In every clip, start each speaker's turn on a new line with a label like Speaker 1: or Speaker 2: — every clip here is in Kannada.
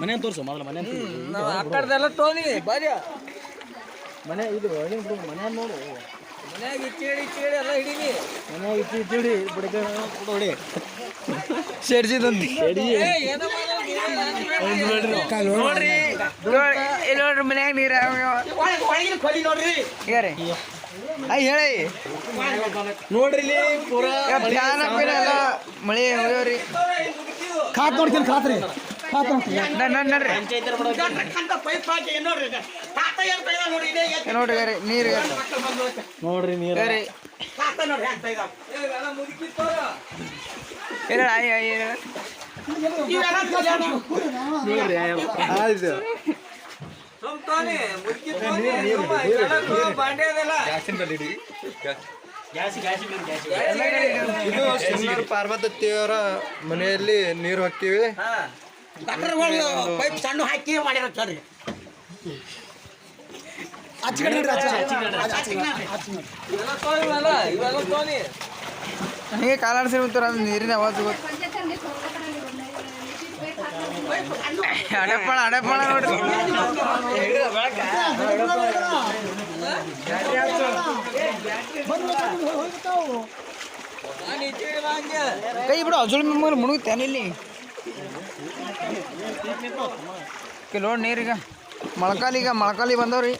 Speaker 1: ಮನೆ ತೋರಿಸು ಮೊದಲು ಮನೆ
Speaker 2: ಆ ಕಡೆದೆಲ್ಲ ತೋನಿ ಬರ್ಯ
Speaker 1: ಮನೆ ಇದು ಬಿಡು ಮನೆ ನೋಡು.
Speaker 2: ಮನ್ಯಾಗ ಇಚ್ಚಿಡಿ ಇಚ್ಚಿಡಿ ಎಲ್ಲ ಹಿಡೀನಿ.
Speaker 1: ಮನೆ ಇಚ್ಚಿ ಇಚ್ಚಿಡಿ ಬಿಡಕ ನೋಡಿ
Speaker 3: ಸೇರ್ಸಿದಂತಿ ನೋಡ್ರಿ ಇಲ್ಲಿ ನೋಡ್ರಿ. ಮನ್ಯಾಗ ನೀರ ಹೇಳಿ ಅಯ್ಯ. ಹೇಳಿ.
Speaker 1: ನೋಡ್ರಿ ಪೂರಾ
Speaker 3: ಮಳೆ ಹೋಗ್ಯವ್ರಿ
Speaker 1: ಖಾತ್ ನೋಡ್ತೀನಿ ಖಾತ್ರಿ.
Speaker 3: ನಡ್ರಿ ನೀರು
Speaker 1: ನೋಡ್ರಿ ನೀರು.
Speaker 4: ಇದು ಪಾರ್ವತ ಪಾರ್ವತಿಯವರ ಮನೆಯಲ್ಲಿ ನೀರು ಹಾಕಿವಿ
Speaker 2: ಹಾ.
Speaker 5: ಪೈಪ್ ಸಣ್ಣ ಹಾಕಿ ಮಾಡಿರ್ತಾರೆ
Speaker 2: ಇವೆಲ್ಲ ತೋ ಇವೆಲ್ಲ, ಇವೆಲ್ಲ ತೋನಿ.
Speaker 3: ಹಂಗೆ ಕಾಲಾಡ್ಸಿ ಬಿಡ್ತಾರ ಅದು ನೀರಿನ ಅವಾಜ್ ಗೊತ್ತು ಅಡಪಣ ನೋಡ್ರಿ. ಕೈ ಬಿಡು ಅಜುಳ ಮೆಂಬರ್ ಮುಳುಗುತ್ತೇನೆ ಇಲ್ಲಿ ಕಿಲೋ ನೀರೀಗ. ಮೊಳಕಾಲಿಗ ಮೊಳಕಾಲಿ ಬಂದವ್ರಿ.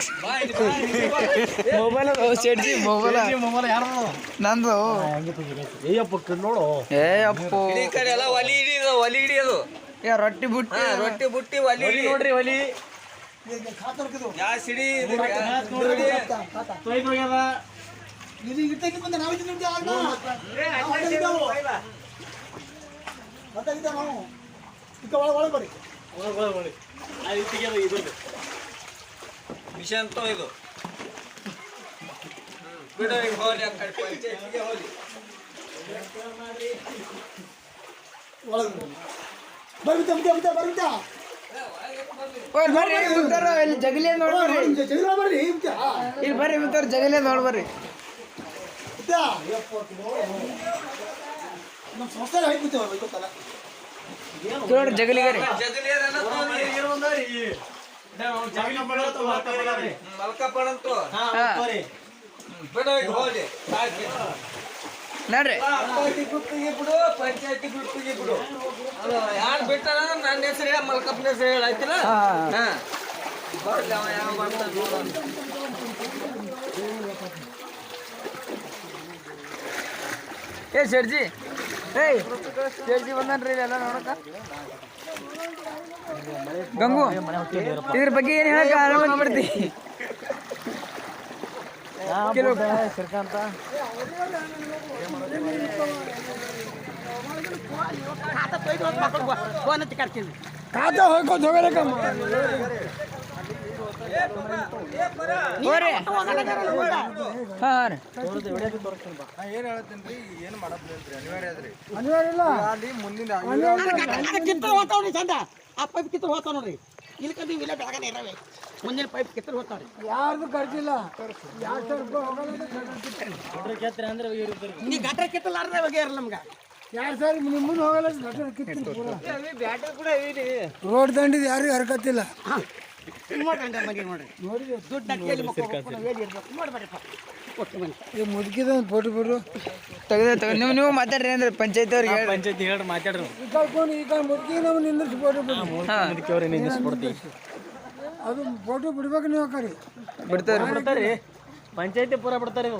Speaker 3: ಮೊಬೈಲ್ ಶೆಡ್ಜಿ ಮೊಬೈಲ್
Speaker 1: ಮೊಬೈಲ್ ಯಾರು
Speaker 3: ನಂದು.
Speaker 1: ಏಯಪ್ಪ ನೋಡು.
Speaker 3: ಏ ಅಪ್ಪು.
Speaker 2: ಈ ಕಡೆ ಎಲ್ಲ ಒಲಿ ಹಿಡಿ ಅದು ಒಲಿ ಹಿಡಿಯೋದು
Speaker 3: ಏ ರೊಟ್ಟಿ ಬುಟ್ಟಿ
Speaker 2: ರೊಟ್ಟಿ ಬುಟ್ಟಿ ಒಲಿ ಹಿಡಿ.
Speaker 1: ನೋಡ್ರಿ ಒಲಿ.
Speaker 2: ಹಿಡಿ ಇದು
Speaker 1: ಒಳಗೆ ತೊಯ್ದು ಹೋಗ್ಯದ ಒಳಗೆ ಒಳಗೆ ಒಳಗೆ ಅದು ತೆಗಿಯೋದು ಇದು
Speaker 2: ಮಿಷನ್ ತೋ ಇದು. ಬಿಡು ಈಗ ಹೋಗ್ಲಿ ಆ ಕಡೆ ಪಂಚಾಯ್ತಿಗೆ ಹೋಗ್ಲಿ.
Speaker 3: ಓಯ್ ಬರ್ರಿ ಉತ್ತರ ಇಲ್ಲಿ ಜಗಲಿ ನೋಡ್ಬರ್ರಿ ಇಲ್ಲಿ ಬರ್ರಿ ಉತ್ತರ ಜಗಲಿ ನೋಡ್ಬರ್ರಿ ನೋಡ್ರಿ ನಮ್ಮ
Speaker 2: ಜಗಲಿ ಅದೆಲ್ಲ ತೋನಿ. ಹ್ಮ್, ಮಲ್ಕಪ್ಪಣಂತು
Speaker 3: ಜಗಲಿಗೆ
Speaker 2: ಬಿಡು.
Speaker 3: ನೋಡ್ರಿ.
Speaker 2: ಪಂಚಾಯ್ತಿ ಬಿಡು ಬಿಡು. ಯಾರು ಬಿಟ್ಟಾರ? ನನ್ನ ಹೆಸರು ಹೇಳ ಮಲ್ಕಪ್ಪನ ಹೆಸರು
Speaker 3: ಹಾ.
Speaker 2: ಹಾ. ಬರ್ಲಿ ಅವ ಯಾವ ಬರ್ತಾನ ನೋಡೋಣ.
Speaker 3: ಏ ಶೆಡ್ಜಿ ಏಯ್ ಶೆಡ್ಜಿ ಬಂದನ್ರಿ ಎಲ್ಲ ನೋಡಕ ಗಂಗು ಇದ್ರ ಬಗ್ಗೆ ಏನ್ ಹೇಳಕ ಅನುಮತಿ ಬಿಡ್ತಿ ಕಿಲೋ
Speaker 1: ಶ್ರೀಕಾಂತ
Speaker 3: ಖಾತಾ ಹೋಗ್ಕೊಂಡು ಹೋಗಲಕ್ಕ
Speaker 5: ಆ ಪೈಪ್ ಕಿತ್ತಲು ಹೋಗ್ತಾವ ನೋಡ್ರಿ ಇಲ್ಲಿ ಕಂಡು ಇಲ್ಲ ಮುಂದಿನ ಪೈಪ್ ಕಿತ್ತಲು ಹೋಗ್ತಾವ್ರಿ
Speaker 3: ಯಾರ್ದು ಖರ್ಚಿಲ್ಲ
Speaker 1: ಕೇಳ್ತೀರ ಅಂದ್ರೆ ಇವ್ರು
Speaker 5: ನೀ ಗಟ್ರ ಕಿತ್ತಲಾರ್ದ ಬಗ್ಗೆ ಇರಲ್ಲ ನಮ್ಗೆ
Speaker 3: ಯಾರು ಸರ್ ಮುಂದೆ ಹೋಗಲ್ಲ ರೋಡ್ ದಂಡಿದ್ ಯಾರಿಗೂ ಹರ್ಕತ್ತಿಲ್ಲ
Speaker 5: ನೋಡ್ರಿ ಮನೆ ನೋಡ್ರಿ. ದುಡ್ಡು ಇರ್ಬೇಕು.
Speaker 3: ಮುದುಕಿದ ಫೋಟೋ ತೆಗೆದ ತೆಗೆ ನೀವು ನೀವು ಮಾತಾಡ್ರಿ ಅಂದ್ರೆ ಪಂಚಾಯತ್ ಅವ್ರಿಗೆ ಹೇಳಿ
Speaker 1: ಪಂಚಾಯತಿ ಹೇಳಿ ಮಾತಾಡ್ರಿ.
Speaker 3: ಮುದುಕಿ ನಾವು ನಿಂದಿರ್ಸಿ ಫೋಟೋ
Speaker 1: ಅವ್ರಿಗೆ
Speaker 3: ಅದು ಬಿಡ್ಬೇಕು ನೀವು ಕರಿ
Speaker 1: ಬಿಡ್ತಾರೆ ಬಿಡ್ತಾರೆ ಪಂಚಾಯತಿ ಪೂರ ಬಿಡ್ತಾರೆ ಈಗ